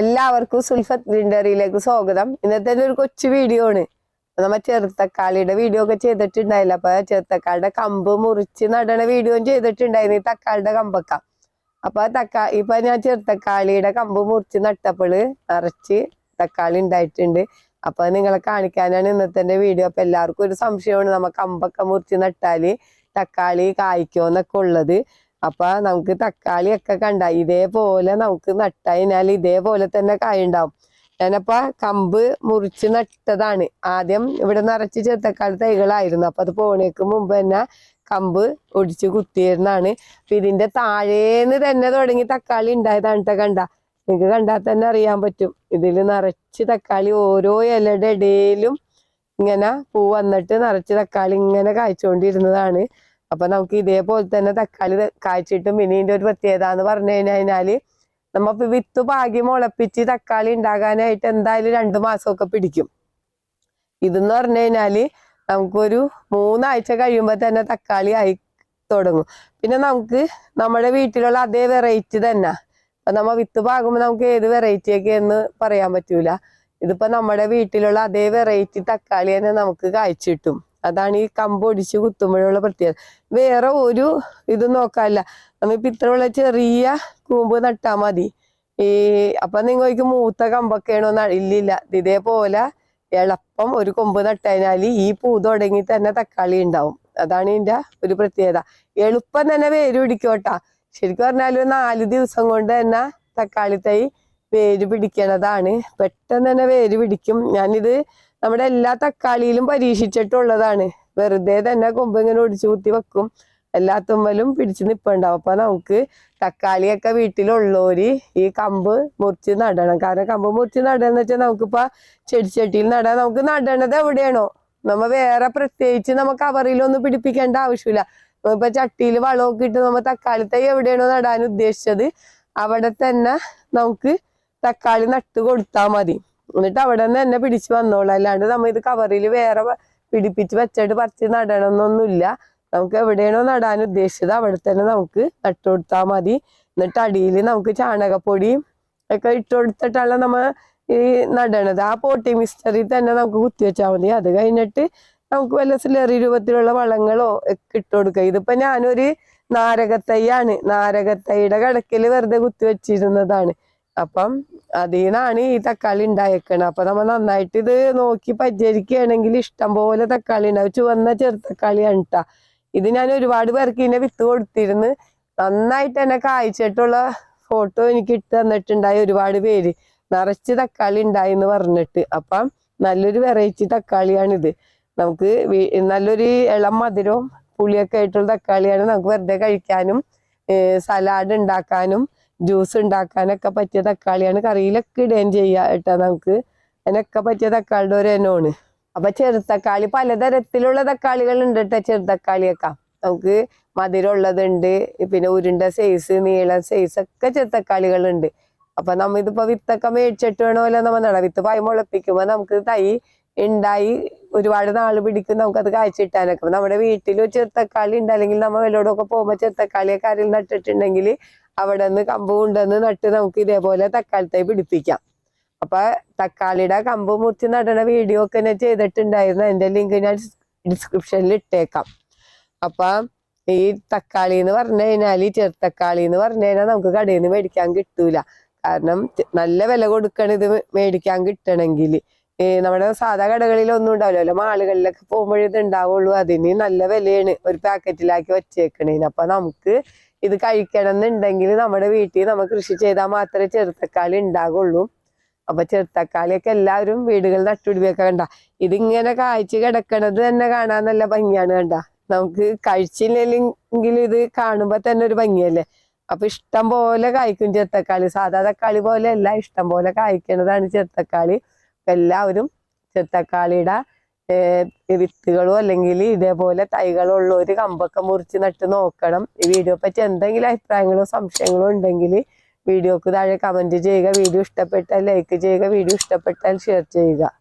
എല്ലാവർക്കും സുൽഫത്ത് ഗ്രിൻഡറിയിലേക്ക് സ്വാഗതം. ഇന്നത്തെ ഒരു കൊച്ചു വീഡിയോ ആണ്. നമ്മ ചെറുത്തക്കാളിയുടെ വീഡിയോ ഒക്കെ ചെയ്തിട്ടുണ്ടായില്ല. അപ്പൊ ചെറുത്തക്കാളുടെ കമ്പ് മുറിച്ച് നടണ വീഡിയോയും ചെയ്തിട്ടുണ്ടായിരുന്നു. ഈ തക്കാളിയുടെ കമ്പൊക്കെ. അപ്പൊ തക്കാ ഇപ്പൊ ഞാൻ ചെറുത്തക്കാളിയുടെ കമ്പ് മുറിച്ച് നട്ടപ്പോൾ നിറച്ച് തക്കാളി ഉണ്ടായിട്ടുണ്ട്. അപ്പൊ നിങ്ങളെ കാണിക്കാനാണ് ഇന്നത്തെ വീഡിയോ അപ്പൊ എല്ലാവർക്കും ഒരു സംശയമാണ് നമ്മ കമ്പൊക്കെ മുറിച്ച് നട്ടാൽ തക്കാളി കായ്ക്കോന്നൊക്കെ ഉള്ളത്. അപ്പൊ നമുക്ക് തക്കാളി ഒക്കെ കണ്ട ഇതേപോലെ നമുക്ക് നട്ടതിനാൽ ഇതേപോലെ തന്നെ കായ ഉണ്ടാവും ഞാനപ്പ കമ്പ് മുറിച്ച് നട്ടതാണ്. ആദ്യം ഇവിടെ നിറച്ച് ചെറുത്തക്കാളി തൈകളായിരുന്നു. അപ്പൊ അത് പോണേക്ക് മുമ്പ് തന്നെ കമ്പ് ഒടിച്ച് കുത്തിയിരുന്നാണ്. അപ്പൊ ഇതിന്റെ താഴേന്ന് തന്നെ തുടങ്ങി തക്കാളി ഉണ്ടായതാണ് കണ്ട. നിങ്ങൾക്ക് കണ്ടാൽ തന്നെ അറിയാൻ പറ്റും. ഇതിൽ നിറച്ച് തക്കാളി ഓരോ ഇലയുടെ ഇടയിലും ഇങ്ങനെ പൂ വന്നിട്ട് നിറച്ച് തക്കാളി ഇങ്ങനെ കായ്ച്ചുകൊണ്ടിരുന്നതാണ് അപ്പൊ നമുക്ക് ഇതേപോലെ തന്നെ തക്കാളി ത- മിനിന്റെ ഒരു പ്രത്യേകത എന്ന് പറഞ്ഞു കഴിഞ്ഞാൽ നമ്മ വിത്ത് പാകി മുളപ്പിച്ച് തക്കാളി ഉണ്ടാകാനായിട്ട് എന്തായാലും രണ്ടു മാസമൊക്കെ പിടിക്കും. ഇതെന്ന് പറഞ്ഞു കഴിഞ്ഞാൽ നമുക്കൊരു മൂന്നാഴ്ച കഴിയുമ്പോ തന്നെ തക്കാളി ആയി തുടങ്ങും. പിന്നെ നമുക്ക് നമ്മുടെ വീട്ടിലുള്ള അതേ വെറൈറ്റി തന്നെ. അപ്പൊ നമ്മ വിത്ത് പാകുമ്പോ നമുക്ക് ഏത് വെറൈറ്റി ഒക്കെ എന്ന് പറയാൻ പറ്റൂല. ഇതിപ്പോ നമ്മുടെ വീട്ടിലുള്ള അതേ വെറൈറ്റി തക്കാളി തന്നെ നമുക്ക് കായ്ച്ചു കിട്ടും അതാണ് ഈ കമ്പ് ഒടിച്ച് കുത്തുമ്പോഴുള്ള പ്രത്യേകത. വേറെ ഒരു ഇത് നോക്കാനില്ല. ഇത്ര ഇത്രയുള്ള ചെറിയ കൂമ്പ് നട്ടാ മതി. ഈ അപ്പൊ നിങ്ങൾക്ക് മൂത്ത കമ്പൊക്കെയാണോന്ന് ഇല്ലില്ല. ഇതേപോലെ എളുപ്പം ഒരു കൊമ്പ് നട്ടതിനാൽ ഈ പൂ തുടങ്ങി തന്നെ തക്കാളി ഉണ്ടാവും. അതാണ് ഇതിന്റെ ഒരു പ്രത്യേകത. എളുപ്പം തന്നെ വേര് പിടിക്കോട്ടാ ശരിക്കും പറഞ്ഞാൽ നാല് ദിവസം കൊണ്ട് തന്നെ തക്കാളി തൈ വേര് പിടിക്കണതാണ് പെട്ടെന്ന് തന്നെ വേര് പിടിക്കും. ഞാനിത് നമ്മുടെ എല്ലാ തക്കാളിയിലും പരീക്ഷിച്ചിട്ടുള്ളതാണ്. വെറുതെ തന്നെ കൊമ്പ് ഇങ്ങനെ ഒടിച്ചു കുത്തി വെക്കും. എല്ലാ തുമ്മലും പിടിച്ച് നിപ്പുണ്ടാവും. അപ്പൊ നമുക്ക് തക്കാളിയൊക്കെ വീട്ടിലുള്ളവര് ഈ കമ്പ് മുറിച്ച് നടണം. കാരണം കമ്പ് മുറിച്ച് നടന്ന് വെച്ചാൽ നമുക്കിപ്പോ ചെടിച്ചട്ടിയിൽ നടാൻ നമുക്ക് നടണത് എവിടെയാണോ? നമ്മ വേറെ പ്രത്യേകിച്ച് നമുക്ക് കവറിലൊന്നും പിടിപ്പിക്കേണ്ട ആവശ്യമില്ല. ഇപ്പൊ ചട്ടിയിൽ വളമൊക്കെ ഇട്ട് നമ്മ തക്കാളി തൈ എവിടെയാണോ നടാൻ ഉദ്ദേശിച്ചത് അവിടെ തന്നെ നമുക്ക് തക്കാളി നട്ട് കൊടുത്താൽ മതി. എന്നിട്ട് അവിടെ നിന്ന് തന്നെ പിടിച്ച് വന്നോളാം. അല്ലാണ്ട് നമ്മൾ ഇത് കവറിൽ വേറെ പിടിപ്പിച്ച് വെച്ചിട്ട് പറിച്ച് നടണമെന്നൊന്നുമില്ല നമുക്ക് എവിടെയാണോ നടാൻ ഉദ്ദേശിച്ചത് അവിടെ തന്നെ നമുക്ക് നട്ടു കൊടുത്താൽ മതി. എന്നിട്ട് അടിയിൽ നമുക്ക് ചാണകപ്പൊടിയും ഒക്കെ ഇട്ട് കൊടുത്തിട്ടാണ് നമ്മൾ ഈ നടണത്. ആ പോട്ടി മിസ്റ്ററിൽ തന്നെ നമുക്ക് കുത്തി വെച്ചാൽ മതി. അത് കഴിഞ്ഞിട്ട് നമുക്ക് വല്ല സ്ലറി രൂപത്തിലുള്ള വളങ്ങളോ ഒക്കെ ഇട്ട് കൊടുക്കുക ഇതിപ്പോ ഞാനൊരു നാരകത്തൈയാണ്. നാരകത്തൈയുടെ കിടക്കൽ വെറുതെ കുത്തി വെച്ചിരുന്നതാണ്. അപ്പം അതിൽ ഈ തക്കാളി ഉണ്ടായേക്കണത് അപ്പൊ നമ്മ നന്നായിട്ട് ഇത് നോക്കി പരിചരിക്കുകയാണെങ്കിൽ ഇഷ്ടം പോലെ തക്കാളി ഉണ്ടാവും ചുവന്ന ചെറുതക്കാളിയാണ് ട്ടാ. ഇത് ഞാൻ ഒരുപാട് പേർക്ക് ഇതിനെ വിത്ത് കൊടുത്തിരുന്ന് നന്നായിട്ട് തന്നെ കായ്ച്ചിട്ടുള്ള ഫോട്ടോ എനിക്ക് ഇട്ട് തന്നിട്ടുണ്ടായി ഒരുപാട് പേര്. നിറച്ച് തക്കാളി ഉണ്ടായി എന്ന് പറഞ്ഞിട്ട്. അപ്പം നല്ലൊരു വെറൈറ്റി തക്കാളിയാണിത്. നമുക്ക് നല്ലൊരു ഇളം മധുരവും പുളിയൊക്കെ ആയിട്ടുള്ള തക്കാളിയാണ് നമുക്ക് വെറുതെ കഴിക്കാനും സലാഡ് ഉണ്ടാക്കാനും ജ്യൂസ് ഉണ്ടാക്കാനൊക്കെ പറ്റിയ തക്കാളിയാണ് കറിയിലൊക്കെ ഇടുകയും ചെയ്യുക കേട്ടോ നമുക്ക്. അതിനൊക്കെ പറ്റിയ തക്കാളിയുടെ ഒരു ഇനമാണ്. അപ്പൊ ചെറുതക്കാളി പലതരത്തിലുള്ള തക്കാളികൾ ഉണ്ട് കേട്ടോ ചെറുതക്കാളിയൊക്കെ. നമുക്ക് മധുരമുള്ളതുണ്ട് പിന്നെ ഉരുണ്ട സൈസ് നീളം സൈസ് ഒക്കെ ചെറുത്തക്കാളികളുണ്ട് അപ്പൊ നമ്മ ഇതിപ്പോ വിത്തൊക്കെ മേടിച്ചിട്ട് വേണമല്ലോ നമ്മൾ നട? വിത്ത് പായ മുളപ്പിക്കുമ്പോ നമുക്ക് തൈ ഉണ്ടായി ഒരുപാട് നാൾ പിടിക്കും നമുക്കത് കാഴ്ചയിട്ടാനൊക്കെ നമ്മുടെ വീട്ടിൽ ചെറുത്തക്കാളി ഉണ്ട് അല്ലെങ്കിൽ നമ്മൾ വെള്ളോടൊക്കെ പോകുമ്പോ ചെറുത്തക്കാളിയൊക്കെ ആരെങ്കിലും നട്ടിട്ടുണ്ടെങ്കിൽ അവിടെ നിന്ന് കമ്പ് കൊണ്ടുവന്ന് നട്ട് നമുക്ക് ഇതേപോലെ തക്കാളി തൈ പിടിപ്പിക്കാം. അപ്പൊ തക്കാളിയുടെ കമ്പ് മുറിച്ച് നടണ വീഡിയോ ഒക്കെ ഞാൻ ചെയ്തിട്ടുണ്ടായിരുന്നു. അതിന്റെ ലിങ്ക് ഞാൻ ഡിസ്ക്രിപ്ഷനിൽ ഇട്ടേക്കാം. അപ്പൊ ഈ തക്കാളി എന്ന് പറഞ്ഞു കഴിഞ്ഞാൽ ഈ ചെറുത്തക്കാളി എന്ന് പറഞ്ഞു കഴിഞ്ഞാൽ നമുക്ക് കടയിൽ നിന്ന് മേടിക്കാൻ കിട്ടൂല. കാരണം നല്ല വില കൊടുക്കണം ഇത് മേടിക്കാൻ കിട്ടണമെങ്കിൽ. നമ്മുടെ സാധാ കടകളിൽ ഒന്നും ഉണ്ടാവില്ലല്ലോ മാളുകളിലൊക്കെ പോകുമ്പോഴേ ഇത് ഉണ്ടാവുള്ളൂ. അതിന് നല്ല വിലയാണ് ഒരു പാക്കറ്റിലാക്കി വെച്ചേക്കണേന്. അപ്പൊ നമുക്ക് ഇത് കഴിക്കണം എന്നുണ്ടെങ്കിൽ നമ്മുടെ വീട്ടിൽ നമ്മൾ കൃഷി ചെയ്താൽ മാത്രമേ ചെറുത്തക്കാളി ഉണ്ടാകുള്ളൂ. അപ്പൊ ചെറുത്തക്കാളിയൊക്കെ എല്ലാവരും വീടുകളിൽ നട്ടുപിടിപ്പിയൊക്കെ കണ്ട. ഇതിങ്ങനെ കായ്ച്ച് കിടക്കണത് തന്നെ കാണാൻ നല്ല ഭംഗിയാണ് കണ്ട. നമുക്ക് കഴിച്ചില്ലെങ്കിൽ ഇത് കാണുമ്പോ തന്നെ ഒരു ഭംഗിയല്ലേ? അപ്പൊ ഇഷ്ടം പോലെ കായ്ക്കും ചെറുത്തക്കാളി. സാധാ തക്കാളി പോലെ അല്ല ഇഷ്ടം പോലെ കായ്ക്കണതാണ് ചെറുത്തക്കാളി. എല്ലാവരും ചെറുത്തക്കാളിയുടെ വിത്തുകളോ അല്ലെങ്കിൽ ഇതേപോലെ തൈകളോ ഉള്ള ഒരു കമ്പൊക്കെ മുറിച്ച് നട്ട് നോക്കണം. ഈ വീഡിയോ പറ്റി എന്തെങ്കിലും അഭിപ്രായങ്ങളോ സംശയങ്ങളോ ഉണ്ടെങ്കിൽ വീഡിയോക്ക് താഴെ കമന്റ് ചെയ്യുക. വീഡിയോ ഇഷ്ടപ്പെട്ടാൽ ലൈക്ക് ചെയ്യുക. വീഡിയോ ഇഷ്ടപ്പെട്ടാൽ ഷെയർ ചെയ്യുക.